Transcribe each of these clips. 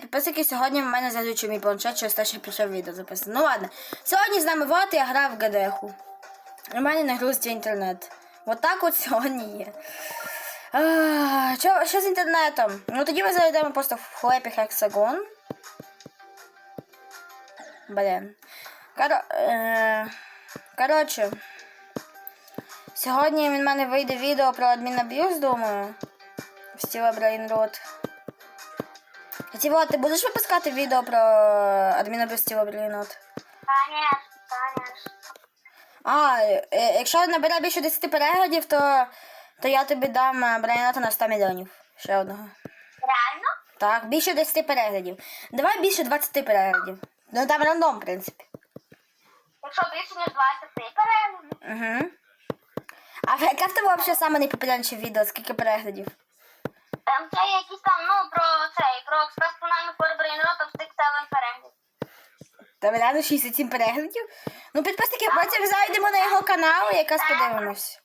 Підписники, сьогодні в мене залючив мій планшет, через те, що пішов відео записати. Ну ладно. Сьогодні з нами вот я грав в ГДХу. У мене не грузиться інтернет. От так от сьогодні є. А, що, що з інтернетом? Ну тоді ми зайдемо просто в хлепі хексагон. Блін. Коро... Е... Коротше. Сьогодні від мене вийде відео про адмінаб'юз, думаю. В Стіва Брейнрот. Тіво, ти будеш випускати відео про адмінаб'юз Стіва Брейнрот? Конечно, конечно. А, е, якщо набере більше 10 переглядів, то, то я тобі дам е, на 100 мільйонів. Ще одного. Реально? Так, більше 10 переглядів. Давай більше 20 переглядів. Ну там рандом, в принципі. Якщо більше ніж 20 переглядів. Угу. А яке в тебе взагалі найпопулярніше відео? Скільки переглядів? Це якісь там, ну, про цей, про експрес-тональну форбрейнрот в Six Seven переглядів. Там реально 67 переглядів. Ну, підписники, потім зайдемо на його канал і якраз подивимось.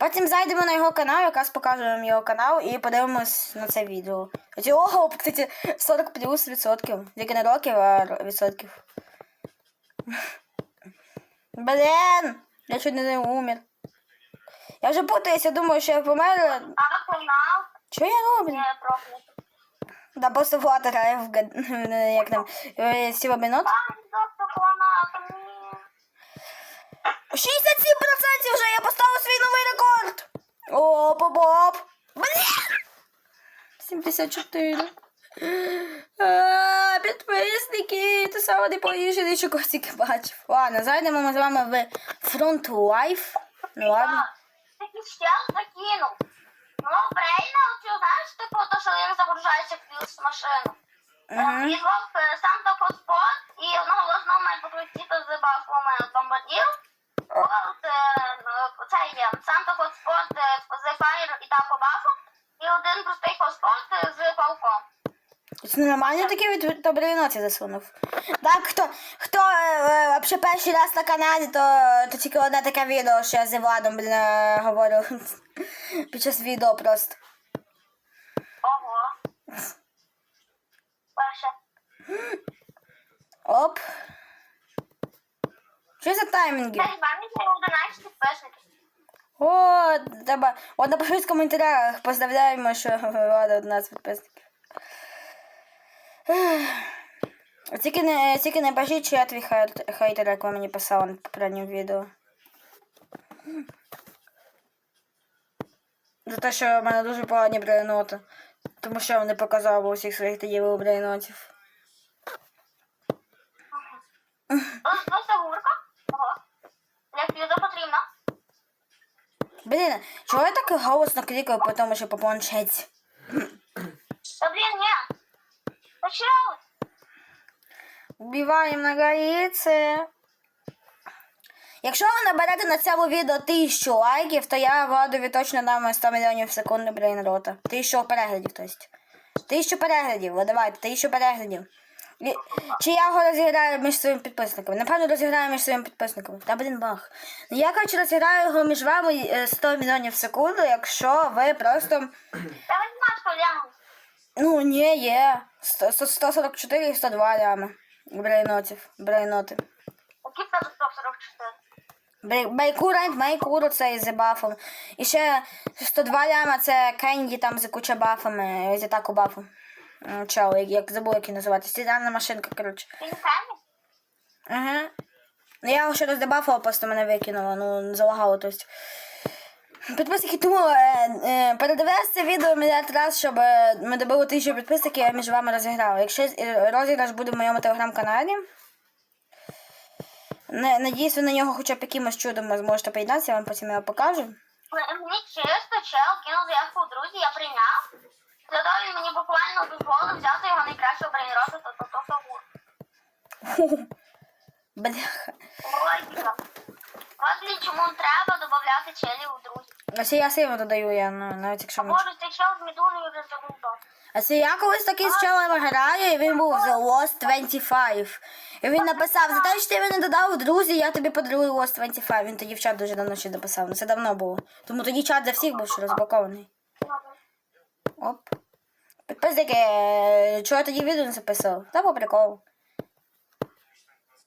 Потім зайдемо на його канал, якраз покажемо його канал і подивимось на це відео. Оці, ого, кстати, 40 плюс відсотків. Тільки не років, а відсотків. Блін! Я чуть не умер. Я вже путаюся, думаю, що я помер. А канал Що я роблю? не проклятий. Да, просто Влад грає в гад... як там, е, Бінот. Там доктор Клонака, ні. 67% вже я поставив свій новий рекорд. О, побоп. Блін. 74. А, підписники, це саме не найповніше, що тільки бачив. Ладно, зайдемо ми з вами в Front Life. Ну ладно. Такий щел закинув. Ну, Брейна, оцю, знаєш, типу, то, що я загружається в плюс машину. Мгм. сам Санта Хоспот і одного головного має покрутити з бафами бомбардів. От, е, ну, це є Санта Хоспот з Fire і тако бафом. І один простий хоспот з пауком. Це нормально таке від доброї ноці засунув. Так, хто, хто е, е, перший раз на каналі, то, то тільки одне таке відео, що я з Владом блін, е, говорю під час відео просто. Ого. Перше. Оп. Що за таймінги? Це з вами є 11. О, треба. От напишіть в коментарях, поздравляємо, що Влада од нас підписників. Тільки не, тільки не бажіть, що я твій хейт- хейтер, як ви мені писали на попередньому відео. За те, що в мене дуже погані брейноти. Тому що я вам не показав усіх своїх тоді брейнотів. Блін, чого я так голосно клікаю, по тому що по планшеті? Та блін, ні. Почали. Убиваємо на гориці. Якщо ви наберете на цьому відео тисячу лайків, то я Владові точно дам 100 мільйонів секунд брейнрота. Тисячу переглядів, тобто. Тисячу переглядів, о, давайте, тисячу переглядів. Чи я його розіграю між своїми підписниками? Напевно, розіграю між своїми підписниками. Та блін бах. Ну я коротше розіграю його між вами е, 100 мільйонів в секунду, якщо ви просто. Та ви знаєш, Ну, ні, є. 100 144 і 102 лями. Брейнотів. Брейноти. Які в тебе 144? Бей- Байкура, Майкуру це із бафом. І ще 102 ляма це Кенді там за куча бафами, з атаку бафу. Чел, як, як забув, як її називати. Стільна машинка, коротше. Не? Ага. Ну я його ще раз просто мене викинуло, ну залагало, тобто. Підписники, тому е, е, передивляйся це відео мільярд раз, щоб е, ми добили тисячу підписників, я між вами розіграла. Якщо е, розіграш буде в моєму телеграм-каналі, не, надіюсь, ви на нього хоча б якимось чудом зможете приєднатися, я вам потім його покажу. Мені чисто чел кинув заявку у друзі, я прийняв. Зато він мені буквально дозволив взяти його найкращого брейнрота, то то то то. Бляха. Логіка. От для чому треба додати челів у друзі. Ось я сильно додаю, я ну, навіть якщо не. Боже, цей чел з медузою вже загубав. А це я колись такий з челом граю, і він був The Lost 25. І він написав, за те, що ти мене додав друзі, я тобі подарую Lost 25. Він тоді в чат дуже давно ще дописав. Ну це давно було. Тому тоді чат для всіх був ще розблокований. Оп. Підписники, чого я тоді відео не записав? Та по приколу.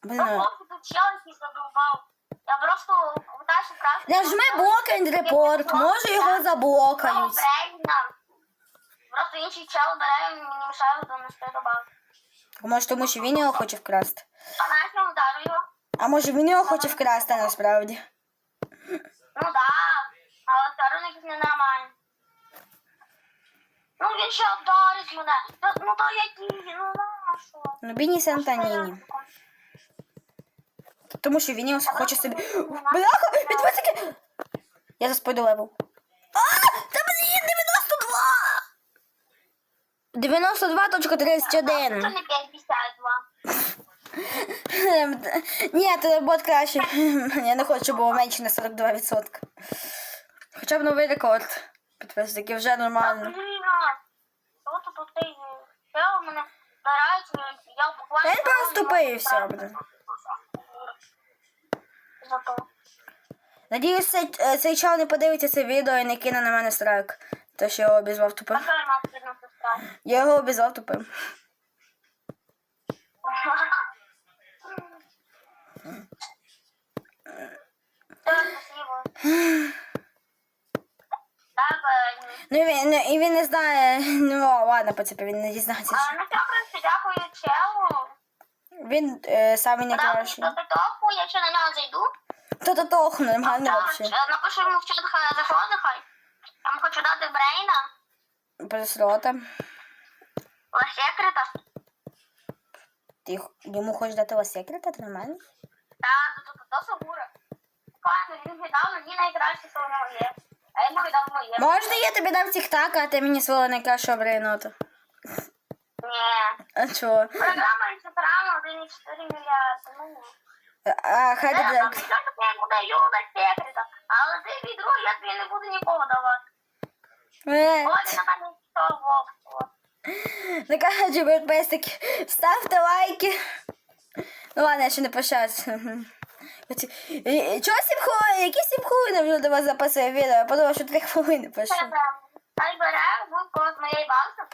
Блін, Ну, ну. тут челюсть задовбав. Я просто вдачу красти. Нажми блокенд репорт, може його заблокають. Просто інший чел бере мені мішає донести до бази. А може тому що він його хоче вкрасти. А навіть не вдарю його. А може він його хоче вкрасти насправді. Ну да, але все якийсь ненормальний. Ну він ще вдарить мене. Ну то які, ну на що? Ну Біні Сантаніні. Тому що він його хоче собі. Бляха! Підписники! Я заспойду левел. А! Та блін, 92! 92.31. Це не 5,52. Ні, це бот краще. Я не хочу, щоб було менше на 42%. Хоча б новий рекорд. Підписники вже нормально. Та він просто тупий і все, блін. Надіюсь, цей, е, цей чел не подивиться це відео і не кине на мене страйк. То що я його обізвав тупим. я? Я його обізвав тупим. Е, Ну і він, і він не знає. Ну ладно, поцепи, він не дізнається. а, ну все, просто дякую челу. Він е, самий Дав мені найкращий. до я ще на нього зайду. То то тохну, нормально е, Напишу йому в чат, хай заходить, хай. Там хочу дати брейна, Просрота. секрета. Ти йому хочеш дати вас секрета, це нормально? Так, то то Сагура. Файно, він віддав мені найкраще, що у. А я йому віддав моє. Можна я тобі дам тік-так, а ти мені свого найкращого брейнота? Ні. А чого? Програма інстаграму 1,4 мільярда. Ну, ні. А, хай там дам. спочатку я йому даю секрета, але ти відро, я тобі не буду нікого давати. Е, Ось на мене що, вовк. Ну кажуть, підписники, ставте лайки. Ну ладно, я ще не пощаюсь. Чого сім хвилин? Які сім хвилин вже до вас записує відео? Я подумав, що три хвилини пишу. Хай бере будь-кого з моєї бази,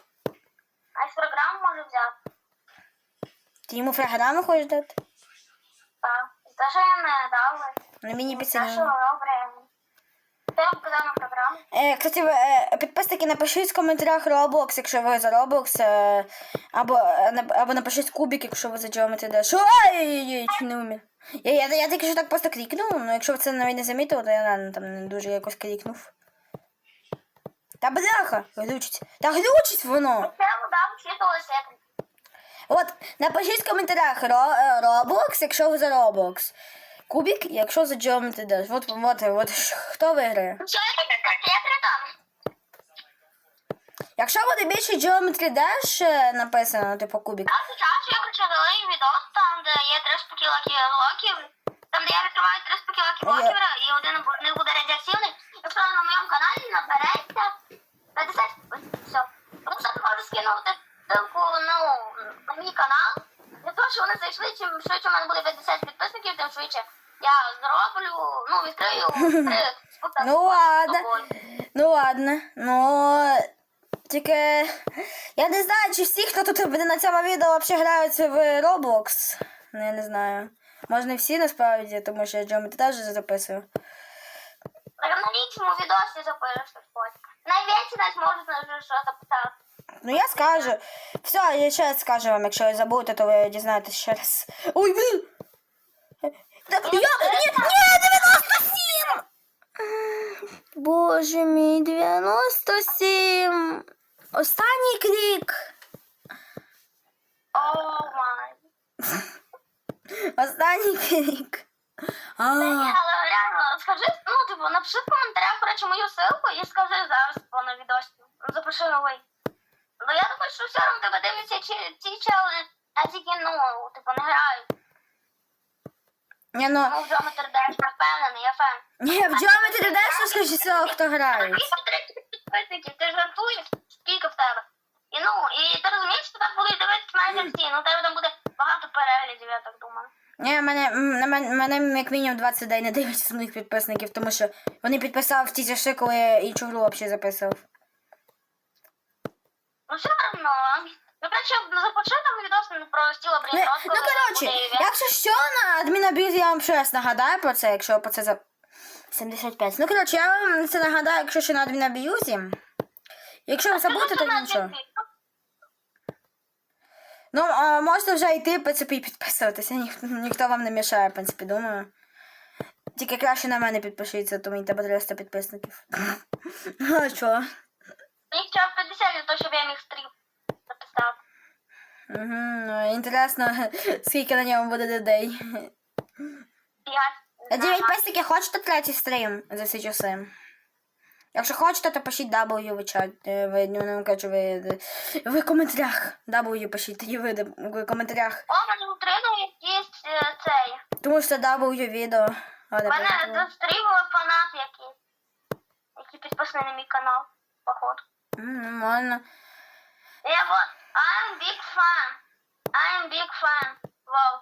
а програму може взяти. Ти йому фраграму хочеш дати? Так. Те, що я не дав, Ну мені те, що підсилено. добре. Ти показав на. Е, кстати, ви, е, підписники, напишіть в коментарях Roblox, якщо ви за Roblox, е, або, е, нап- або напишіть кубик, якщо ви за Geometry Dash. Ой-ой-ой, чи не умір. Я, я, я тільки що так просто крикнув, ну якщо ви це навіть не замітили, то я реально там не дуже якось крикнув. Та бляха, глючить. Та глючить воно. Це дав читала секрет. От, напишіть в коментарях е, Roblox, якщо ви за Roblox. Кубик, якщо за Geometry Dash. От, от, от, хто виграє? Я? Якщо буде більше Geometry Dash е, написано, типу кубик. А зараз я хочу великий відос, там, де є три спокілки блоків, там, де я відкриваю три спокілки блоків, і один з них буде радіаційний. Якщо на моєму каналі набереться 50, все. Я можу скинути ссылку, ну, на мій канал. Для того, що вони зайшли, чим швидше у мене буде 50 підписників, тим швидше я зроблю, ну, відкрию. Ну ладно. Ну ладно. Ну тільки я не знаю, чи всі, хто тут буде на цьому відео, взагалі грають в Roblox. Ну, я не знаю. Може не всі насправді, тому що я Geometry теж записую. Так на лічному відосі запишеш потім. Найвічі навіть можуть на що записати. Ну я скажу. Все, я ще раз скажу вам, якщо ви забудете, то ви дізнаєтесь ще раз. Ой, блін! Так, я, ні, ні, 97! Боже мій, 97! Останній клік! О май. Останній клік. А, Але реально, скажи, ну, типу, напиши в коментарях, коротше, мою ссылку і скажи зараз по на відосі. Ну, Запиши новий. Ну я думаю, що все одно тебе дивляться ці, чели, а тільки, ну, типу, не грають. ні, ну, Ну, в Geometry Dash, я впевнений, я фен. ні, в Geometry Dash, скажи, всього, хто грає. Підписників, ти жартуєш? Скільки в тебе? І ну, і ти розумієш, що так будуть дивитися майже всі. Ну, у тебе там буде багато переглядів, я так думаю. Ні, мене, мене, мене як мінімум 20 людей не дивляться з моїх підписників, тому що вони підписали в ті часи, коли я іншу гру взагалі записував. Ну, все одно. Ну, коротше, започив там відос про стіла Ну, блін, ну коротше, якщо що, на адмінабіз я вам ще раз нагадаю про це, якщо про це за 75. Ну, коротше, я вам це нагадаю, якщо ще на адмінаб'юзі. Якщо ви забудете, то нічого. Ну, а можете вже йти, в принципі, і підписуватися. Ніх, ніхто вам не мішає, в принципі, думаю. Тільки краще на мене підпишіться, то мені треба 300 підписників. Ну, а що? Б 50 для того, щоб я міг стрім записати. Угу, ну, інтересно, скільки на ньому буде людей. П'ять. Дев'ять песики, хочете третій стрім за ці часи? Якщо хочете, то пишіть W в чат. е, В, ну, не кажу, ви, в коментарях. W пишіть, тоді ви в коментарях. О, мене утримує якийсь е, цей. Тому що це W відео. Мене застрігли фанат якийсь. Який підписаний на мій канал, походу. Нормально. Я вот, I'm big fan. I'm big fan. Вау.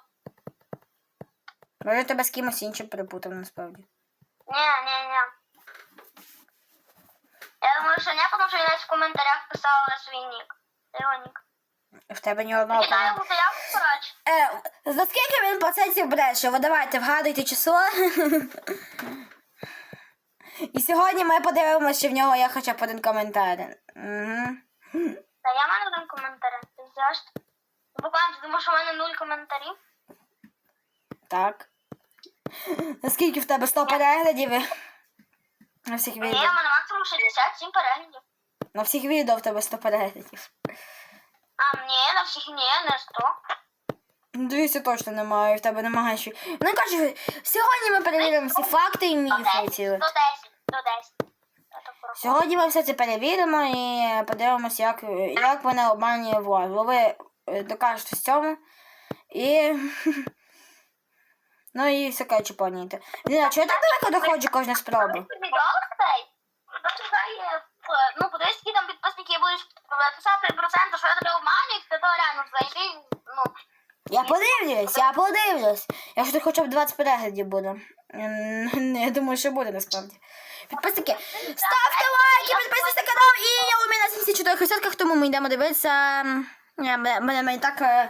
Може тебе з кимось іншим перепутав насправді. Ні, ні, ні. Я думаю, що ні, тому що він навіть в коментарях писав на свій нік. Його нік. В тебе ні одного. Кидаю йому коротше. Е, за скільки він процентів бреше? Ви давайте вгадуйте число. І сьогодні ми подивимося, чи в нього є хоча б один коментар. Угу. Та я в один коментар. Ти взяш? Буквально, ти думаєш, у мене нуль коментарів? Так. Наскільки в тебе 100 переглядів? На всіх Ні, відео. мене максимум 67 переглядів. На всіх відео в тебе 100 переглядів. А, ні, на всіх ні, не 100. Ну, Дивіться, точно немає, в тебе немає ще. Ну, кажу, сьогодні ми перевіримо всі факти і міфи 110, ці. 110, 110. Я так порахувала. Сьогодні ми все це перевіримо і подивимося, як, як мене обманює влад. Бо ви е, докажете з цьому. І. Ну і все кажучи, поняєте. Ліна, чого я так далеко доходжу кожна спроба? Е, ну подивись, які там підписники будуть писати проценти, що я тебе обманюю, то реально зайди, ну, Я подивлюсь, я подивлюсь. Якщо тут хоча б 20 переглядів буде. М, Я думаю, що буде насправді. Підписники, ставте лайки, підписуйтесь на канал і у мене 74 хрестятках, тому ми йдемо дивитися. Я, мене, мене, так е,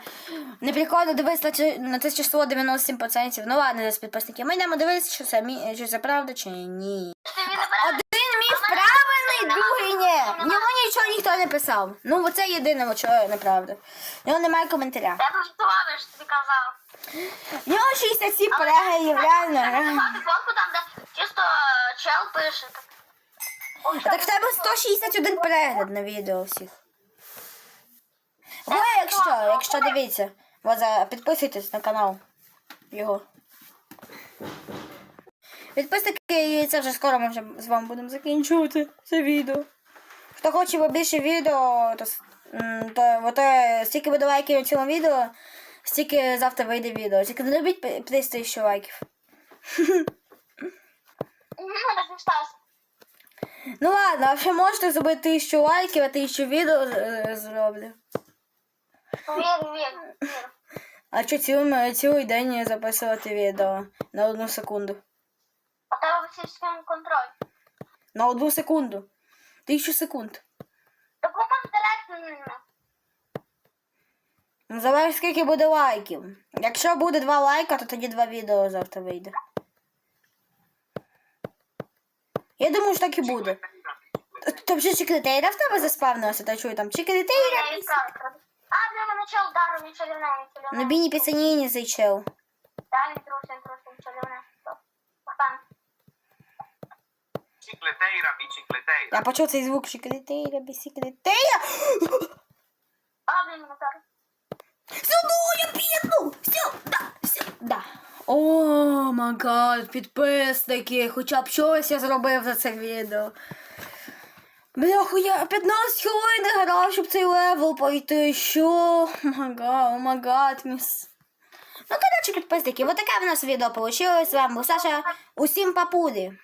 не прикольно дивитися на це- число 97%. Ну ладно, підписники. Ми йдемо дивитися, що це, чи це правда, чи ні. ти він не бере. Один міф правильний, другий ні. Йому нічого ніхто не писав. Ну, оце єдине, що неправда. В нього немає коментаря. Я дуже славиш, тобі казав. В нього 67 переглядів, реально. Мати фотку там, де чисто чел пише. так. Ой, так в тебе 161 перегляд на відео всіх. Ви, якщо, якщо дивіться, підписуйтесь на канал його. Підписники, і це вже скоро ми вже з вами будемо закінчувати це відео. Хто хоче побільше відео, то, м, то, е, стільки буде лайків на цьому відео, стільки завтра вийде відео. Тільки не робіть 30 тисяч лайків. Ну, ладно, а ще можете зробити тисячу лайків, а тисячу відео е, зроблю. Вір, вір, вір. А що цілий день записувати відео на одну секунду? А тебе всі контроль. На одну секунду. Тисячу секунд. Так ви можете Ну, Залежить, скільки буде лайків. Якщо буде два лайка, то тоді два відео завтра вийде. Я думаю, що так і буде. Т- Там вже чекритейра в тебе заспавнилося, та чую там чекритейра. А, бля, мене чел даром, чолівне, він чолівне. Ну біні пісаніні цей чел. Так, він трусим, трусим, чолівне. Папан. Bicicleteira, bicicleteira. Я почув цей звук чекритейра, бісікритейра. А, блін, я піду! Сюди, сюди. О, магад, підписники, хоча б щось я зробив за це відео. Бляху, я 15 хвилин грав, щоб цей левел пройти. Що? Магад, о магад, міс. Ну, коротше, підписники, вот таке в нас відео вийшло. З вами був Саша. Усім папуди.